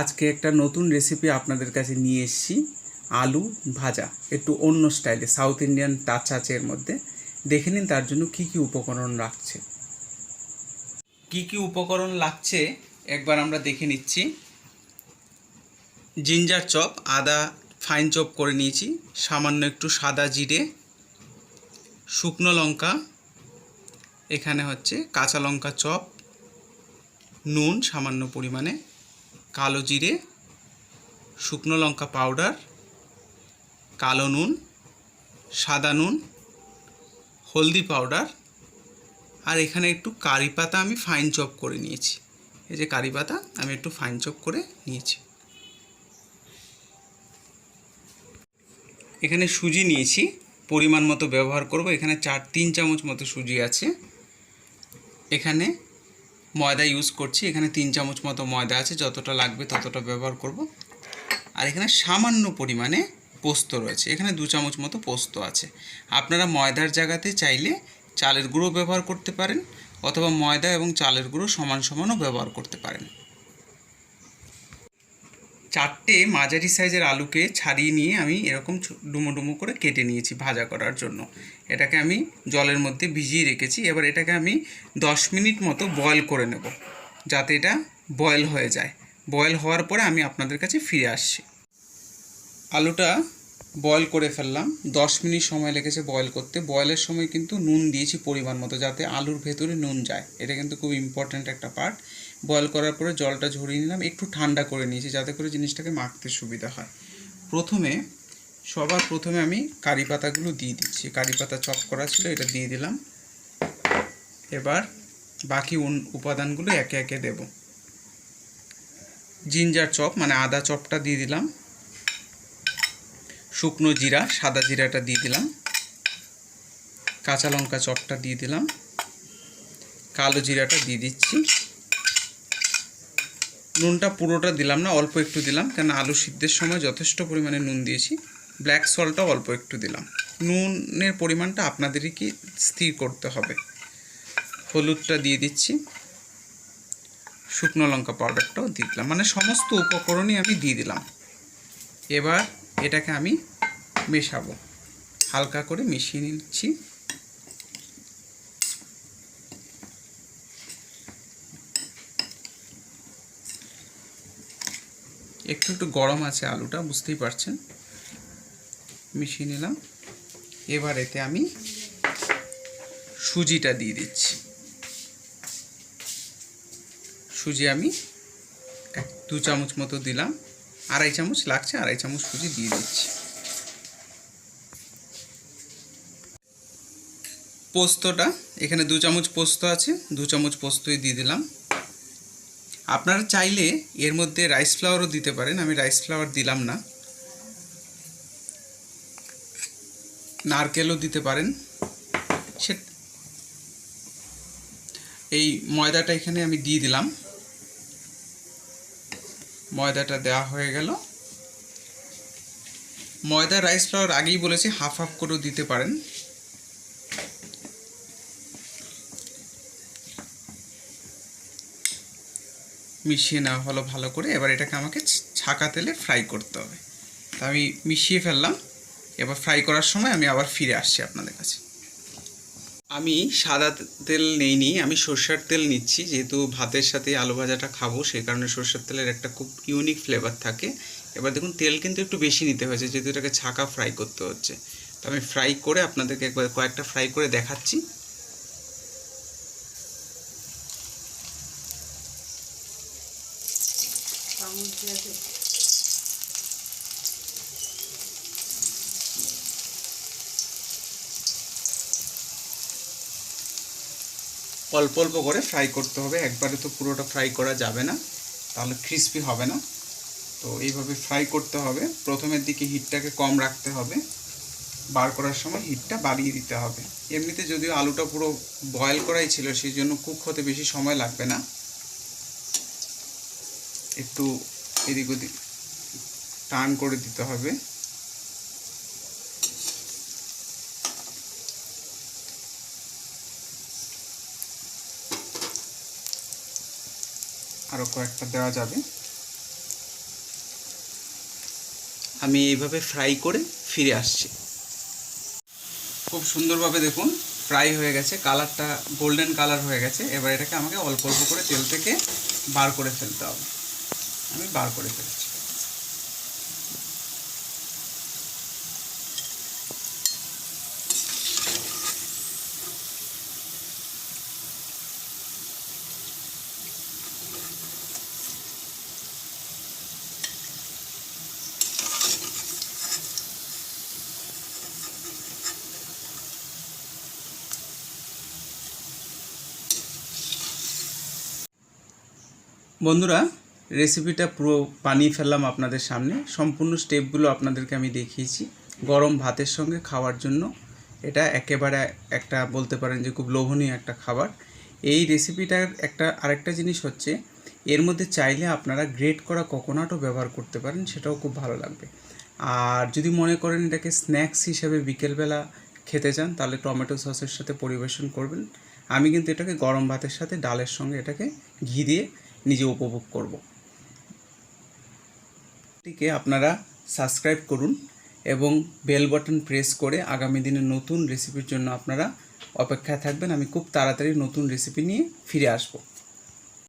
আজকে একটা নতুন রেসিপি আপনাদের কাছে নিয়ে এসেছি, আলু ভাজা। একটু অন্য স্টাইলে সাউথ ইন্ডিয়ান টাচ আছে এর মধ্যে। দেখে নিন তার জন্য কি কি উপকরণ লাগছে। কি কি উপকরণ লাগছে, একবার আমরা দেখে নিচ্ছি। জিঞ্জার চপ আদা ফাইন চপ করে নিয়েছি। সামান্য একটু সাদা জিরে, শুকনো লঙ্কা, এখানে হচ্ছে কাঁচা লঙ্কা চপ নুন সামান্য পরিমাণে। কালো জিরে, শুকনো লঙ্কা পাউডার, কালো নুন, সাদা নুন, হলদি পাউডার আর এখানে একটু কারি পাতা আমি ফাইন চপ করে নিয়েছি। এই যে কারি পাতা আমি একটু ফাইন চপ করে নিয়েছি। এখানে সুজি নিয়েছি, পরিমাণ মতো ব্যবহার করব। এখানে চার, তিন চামচ মতো সুজি আছে। এখানে ময়দা ইউজ করছি। এখানে তিন চামচ মতো ময়দা আছে, যতটা লাগবে ততটা ব্যবহার করব। আর এখানে সামান্য পরিমাণে পোস্ত রয়েছে। এখানে দু চামচ মতো পোস্ত আছে। আপনারা ময়দার জায়গাতে চাইলে চালের গুঁড়ো ব্যবহার করতে পারেন, অথবা ময়দা এবং চালের গুঁড়ো সমান সমানও ব্যবহার করতে পারেন। চারটে মাঝারি সাইজের আলুকে ছাড়িয়ে নিয়ে আমি এরকম ডুমো ডুমো করে কেটে নিয়েছি ভাজা করার জন্য। এটাকে আমি জলের মধ্যে ভিজিয়ে রেখেছি। এবার এটাকে আমি দশ মিনিট মতো বয়েল করে নেব, যাতে এটা বয়েল হয়ে যায়। বয়েল হওয়ার পরে আমি আপনাদের কাছে ফিরে আসছি। আলুটা বয়েল করে ফেললাম। দশ মিনিট সময় লেগেছে বয়েল করতে। বয়েলের সময় কিন্তু নুন দিয়েছি পরিমাণ মতো, যাতে আলুর ভেতরে নুন যায়। এটা কিন্তু খুব ইম্পর্ট্যান্ট একটা পার্ট। বয়েল করার পরে জলটা ঝরিয়ে নিলাম, একটু ঠান্ডা করে নিয়েছি যাতে করে জিনিসটাকে মাখতে সুবিধা হয়। প্রথমে, সবার প্রথমে আমি কারি পাতাগুলো দিয়ে দিচ্ছি। কারি পাতা চপ করা ছিল, এটা দিয়ে দিলাম। এবার বাকি উপাদানগুলো একে একে দেব। জিঞ্জার চপ মানে আদা চপটা দিয়ে দিলাম। শুকনো জিরা, সাদা জিরাটা দিয়ে দিলাম। কাঁচা লঙ্কা চপটা দিয়ে দিলাম। কালো জিরাটা দিয়ে দিচ্ছি। নুনটা পুরোটা দিলাম না, অল্প একটু দিলাম। কেন আলু সিদ্ধের সময় যথেষ্ট পরিমাণে নুন দিয়েছি। ব্ল্যাক সল্টটাও অল্প একটু দিলাম। নুনের পরিমাণটা আপনাদেরই কি স্থির করতে হবে। হলুদটা দিয়ে দিচ্ছি। শুকনো লঙ্কা পাউডারটাও দিয়ে দিলাম। মানে সমস্ত উপকরণই আমি দিয়ে দিলাম। এবার এটাকে আমি মেশাবো। হালকা করে মিশিয়ে নিচ্ছি। একটু একটু গরম আছে আলুটা, বুঝতেই পারছেন। মিশিয়ে নিলাম। এবার এতে আমি সুজিটা দিয়ে দিচ্ছি। সুজি আমি এক, দু চামচ মতো দিলাম। আড়াই চামচ লাগছে, আড়াই চামচ সুজি দিয়ে দিচ্ছি। পোস্তটা, এখানে দু চামচ পোস্ত আছে, দু চামচ পোস্তই দিয়ে দিলাম। আপনারা চাইলে এর মধ্যে রাইস ফ্লাওয়ারও দিতে পারেন, আমি রাইস ফ্লাওয়ার দিলাম না। নারকেলও দিতে পারেন। সে এই ময়দাটা এখানে আমি দিয়ে দিলাম। ময়দাটা দেওয়া হয়ে গেল। ময়দা রাইস ফ্লাওয়ার আগেই বলেছি হাফ হাফ করেও দিতে পারেন। মিশিয়ে নেওয়া হলো ভালো করে। এবার এটাকে আমাকে ছাকা তেলে ফ্রাই করতে হবে। তা আমি মিশিয়ে ফেললাম। এবার ফ্রাই করার সময় আমি আবার ফিরে আসছি আপনাদের কাছে। আমি সাদা তেল নেইনি, আমি সর্ষের তেল নিচ্ছি। যেহেতু ভাতের সাথে আলু ভাজাটা খাব, সেই কারণে সর্ষের তেলের একটা খুব ইউনিক ফ্লেভার থাকে। এবার দেখুন, তেল কিন্তু একটু বেশি নিতে হয়েছে, যেহেতু এটাকে ছাকা ফ্রাই করতে হচ্ছে। তো আমি ফ্রাই করে আপনাদেরকে একবার কয়েকটা ফ্রাই করে দেখাচ্ছি। অল্প অল্প করে ফ্রাই করতে হবে। একবারে তো পুরোটা ফ্রাই করা যাবে না, তাহলে ক্রিস্পি হবে না। তো এইভাবে ফ্রাই করতে হবে। প্রথমের দিকে হিটটাকে কম রাখতে হবে। বার করার সময় হিটটা বাড়িয়ে দিতে হবে। এমনিতে যদিও আলুটা পুরো বয়েল করাই ছিল সেই জন্য কুক হতে বেশি সময় লাগবে না। একটু এদিক ওদিক টান করে দিতে হবে। আরও কয়েকটা দেওয়া যাবে। আমি এইভাবে ফ্রাই করে ফিরে আসছি। খুব সুন্দরভাবে দেখুন ফ্রাই হয়ে গেছে, কালারটা গোল্ডেন কালার হয়ে গেছে। এবার এটাকে আমাকে অল্প অল্প করে তেল থেকে বার করে ফেলতে হবে। আমি বার করে ফেলছি। বন্ধুরা রেসিপিটা পুরো বানিয়ে ফেললাম আপনাদের সামনে। সম্পূর্ণ স্টেপগুলো আপনাদেরকে আমি দেখিয়েছি। গরম ভাতের সঙ্গে খাওয়ার জন্য এটা একেবারে একটা বলতে পারেন যে খুব লোভনীয় একটা খাবার। এই রেসিপিটার একটা আরেকটা জিনিস হচ্ছে, এর মধ্যে চাইলে আপনারা গ্রেট করা কোকোনাটও ব্যবহার করতে পারেন, সেটাও খুব ভালো লাগবে। আর যদি মনে করেন এটাকে স্ন্যাক্স হিসেবে বিকেলবেলা খেতে চান, তাহলে টমেটো সসের সাথে পরিবেশন করবেন। আমি কিন্তু এটাকে গরম ভাতের সাথে ডালের সঙ্গে এটাকে ঘি দিয়ে নিজে উপভোগ করব। এটিকে আপনারা সাবস্ক্রাইব করুন এবং বেল বাটন প্রেস করে আগামী দিনে নতুন রেসিপির জন্য আপনারা অপেক্ষায় থাকবেন। আমি খুব তাড়াতাড়ি নতুন রেসিপি নিয়ে ফিরে আসব।